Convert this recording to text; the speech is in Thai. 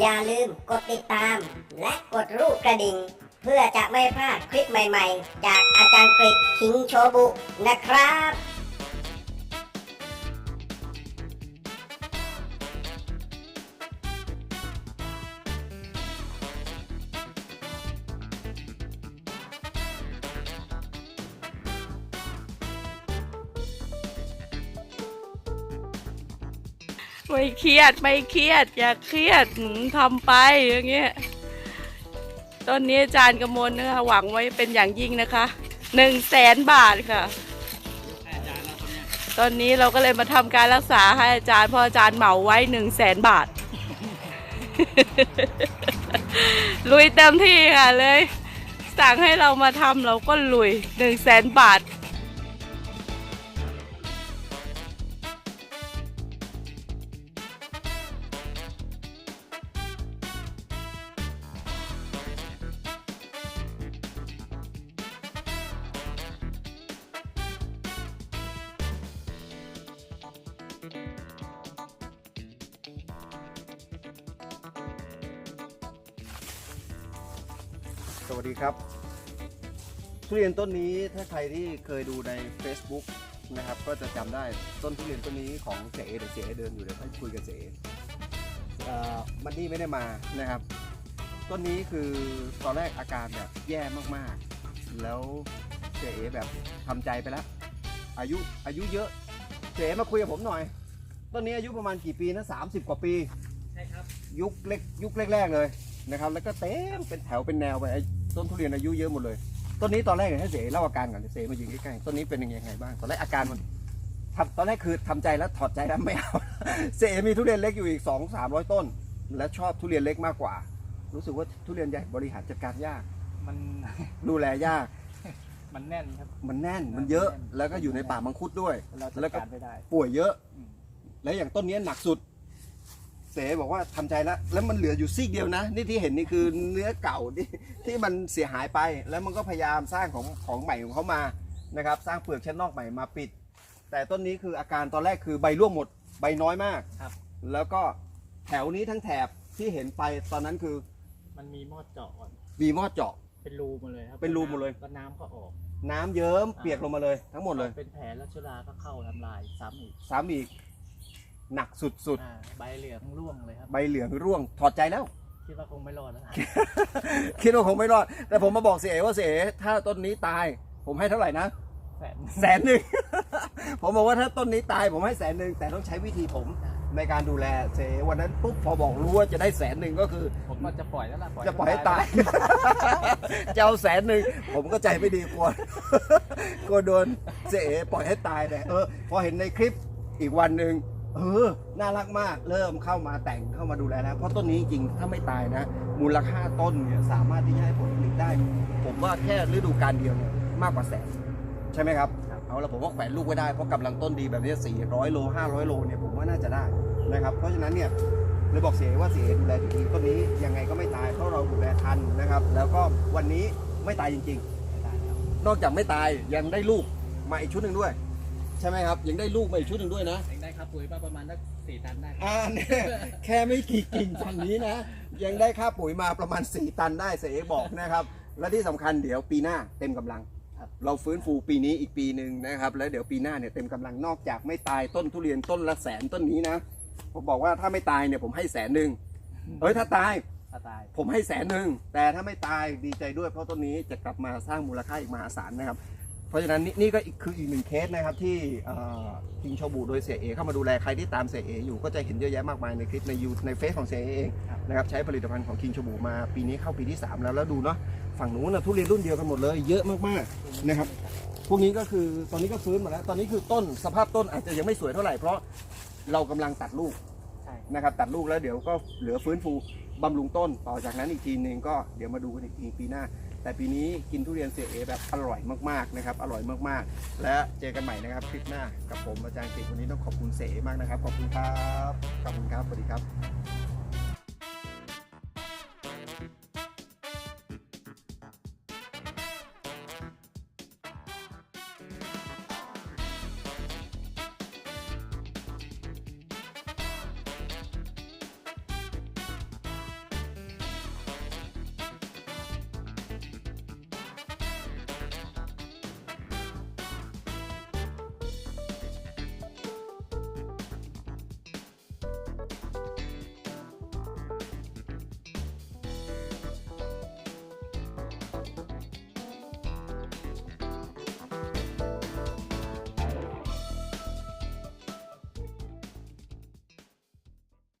อย่าลืมกดติดตาม และกดรูปกระดิ่ง เพื่อจะไม่พลาดคลิปใหม่ๆ จากอาจารย์กริกคิงโชบุนะครับ ไม่เครียดไม่เครียด อย่าเครียดทำไปอย่างเงี้ยต้นนี้อาจารย์กมลนะคะหวังไว้เป็นอย่างยิ่งนะคะหนึ่งแสนบาทค่ะ ตอนนี้เราก็เลยมาทำการรักษาให้อาจารย์เพราะอาจารย์เหมาไว้หนึ่งแสนบาท ลุยเต็มที่ค่ะเลย สั่งให้เรามาทำเราก็ลุยหนึ่งแสนบาท สวัสดีครับ ทุเรียนต้นนี้ถ้าใครที่เคยดูใน Facebook นะครับ ก็จะจำได้ต้นทุเรียนต้นนี้ของเสเดี๋ยวเสเดินอยู่เดี๋ยวให้คุยกับเสเอ่อมันนี่ไม่ได้มานะครับ ต้นนี้คือตอนแรกอาการแบบแย่มากๆ แล้วเสแบบทำใจไปแล้ว อายุอายุเยอะเสมาคุยกับผมหน่อย ต้นนี้อายุประมาณกี่ปีนะ30กว่าปีใช่ครับยุคเล็กยุคแรกๆเลยนะครับ แล้วก็เต็มเป็นแถวเป็นแนวไปไอ้ ต้นทุเรียนอายุเยอะหมดเลย ต้นนี้ตอนแรกเนี่ยให้เสเล่าอาการก่อนเสมายืนใกล้ๆต้นนี้เป็นยังไงบ้างตอนแรกอาการมันทำตอนแรกคือทำใจแล้วถอดใจแล้วไม่เอาเสมีทุเรียนเล็กอยู่อีกสองสามร้อยต้น และชอบทุเรียนเล็กมากกว่า รู้สึกว่าทุเรียนใหญ่บริหารจัดการยาก มันดูแลยาก มันแน่นครับ มันแน่นมันเยอะแล้วก็อยู่ในป่ามังคุดด้วยเราจัดแล้วก็การไม่ได้ป่วยเยอะอืมและอย่างต้นนี้หนักสุด เสบอกว่าทำใจแล้วแล้วมันเหลืออยู่ซีกเดียวนะ นี่ที่เห็นนี่คือเนื้อเก่าที่ที่มันเสียหายไป แล้วมันก็พยายามสร้างของของใหม่ของเขามานะครับ สร้างเปลือกชั้นนอกใหม่มาปิด แต่ต้นนี้คืออาการตอนแรกคือใบร่วงหมดใบน้อยมากครับ แล้วก็แถวนี้ทั้งแถบที่เห็นไปตอนนั้นคือ มันมีหม้อเจาะก่อนมีหม้อเจาะ เป็นรูหมดเลยครับเป็นรูหมดเลยแล้วน้ำก็ออก น้ำเยิ้มเปียกลงมาเลยทั้งหมดเลยเป็นแผลแล้วเชื้อราก็เข้าทำลายซ้ำอีกซ้ำอีก หนักสุดอ่าใบเหลืองร่วงเลยครับ ๆ ใบเหลืองร่วงถอดใจแล้ว คิดว่าคงไม่รอดแล้วคิดว่าคงไม่รอด แต่ผมมาบอกเสียเอว่าเสียเอถ้าต้นนี้ตาย ผมให้เท่าไหร่นะแสนแสนหนึ่ง ผมบอกว่าถ้าต้นนี้ตายผมให้แสนหนึ่งแต่ต้องใช้วิธีผมในการดูแลเสวันนั้นปุ๊บพอบอกรู้ว่าจะได้แสนหนึ่งก็คือ ผมก็จะปล่อยแล้วล่ะจะปล่อยให้ตาย จะเอาแสนหนึ่งผมก็ใจไม่ดีกลัว กลัวโดนเสปล่อยให้ตายแต่เออพอเห็นในคลิปอีกวันหนึ่ง เออ น่ารักมาก เริ่มเข้ามาแต่งเข้ามาดูแลแล้วเพราะต้นนี้จริงๆถ้าไม่ตายนะ มูลค่าต้นเนี่ยสามารถที่จะให้ผลผลิตได้ ผมว่าแค่ฤดูกาลเดียวเนี่ยมากกว่าแสนใช่ไหมครับ เอาละผมว่าแขวนลูกไว้ได้เพราะกำลังต้นดีแบบนี้ 400 โล 500 โลเนี่ยผมว่าน่าจะได้นะครับ เพราะฉะนั้นเนี่ยเลยบอกเสียว่าเสียดูแลดีๆต้นนี้ยังไงก็ไม่ตายเพราะเราดูแลทันนะครับ แล้วก็วันนี้ไม่ตายจริงไม่ได้ครับๆนอกจากไม่ตายยังได้ลูกมาอีกชุดหนึ่งด้วย ใช่ไหมครับยังได้ลูกมาอีกชุดหนึ่งด้วยนะ เองได้ครับปุ๋ยประมาณสักสี่ตันได้อ่าเนี่ยแค่ไม่กี่กิ่งฝั่งนี้นะ ยังได้ค่าปุ๋ยมาประมาณ 4 ตันได้เสียบอกนะครับ และที่สำคัญเดี๋ยวปีหน้าเต็มกำลังครับเราฟื้นฟูปีนี้อีกปีหนึ่งนะครับ แล้วเดี๋ยวปีหน้าเนี่ยเต็มกำลังนอกจากไม่ตายต้นทุเรียนต้นละแสนต้นนี้นะผมบอกว่าถ้าไม่ตายเนี่ยผมให้แสนหนึ่งเฮ้ยถ้าตาย ถ้าตาย ผมให้แสนหนึ่งแต่ถ้าไม่ตายดีใจด้วยเพราะต้นนี้จะกลับมาสร้างมูลค่าอีกมหาศาลนะครับเพ ราะฉะนั้นนี่นี่ก็อีกคืออีกหนึ่งเคสนะครับที่คิงโชบูโดยเสียเอเข้ามาดูแลใครที่ตามเสียเออยู่ก็จะเห็นเยอะแยะมากมายในคลิปในยูในเฟซของเสียเอเองครับนะครับใช้ผลิตภัณฑ์ของคิงโชบูมาปีนี้เข้าปีที่ 3 แล้วแล้วดูเนาะฝั่งนู้นนะทุเรียนรุ่นเดียวกันหมดเลยเยอะมากๆนะครับพวกนี้ก็คือตอนนี้ก็ฟื้นหมาแล้ว ตอนนี้คือต้นสภาพต้นอาจจะยังไม่สวยเท่าไหร่เพราะเรากำลังตัดลูกใช่นะครับตัดลูกแล้วเดี๋ยวก็เหลือฟื้นฟูบำรุงต้น ต่อจากนั้นอีกทีหนึ่งก็เดี๋ยวมาดูกันอีกทีปีหน้า แต่ปีนี้กินทุเรียนเสียเอแบบอร่อยมากๆนะครับอร่อยมากๆ และเจอกันใหม่นะครับคลิปหน้ากับผมอาจารย์กฤษวันนี้ต้องขอบคุณเสเอมากนะครับ ขอบคุณครับขอบคุณครับสวัสดีครับ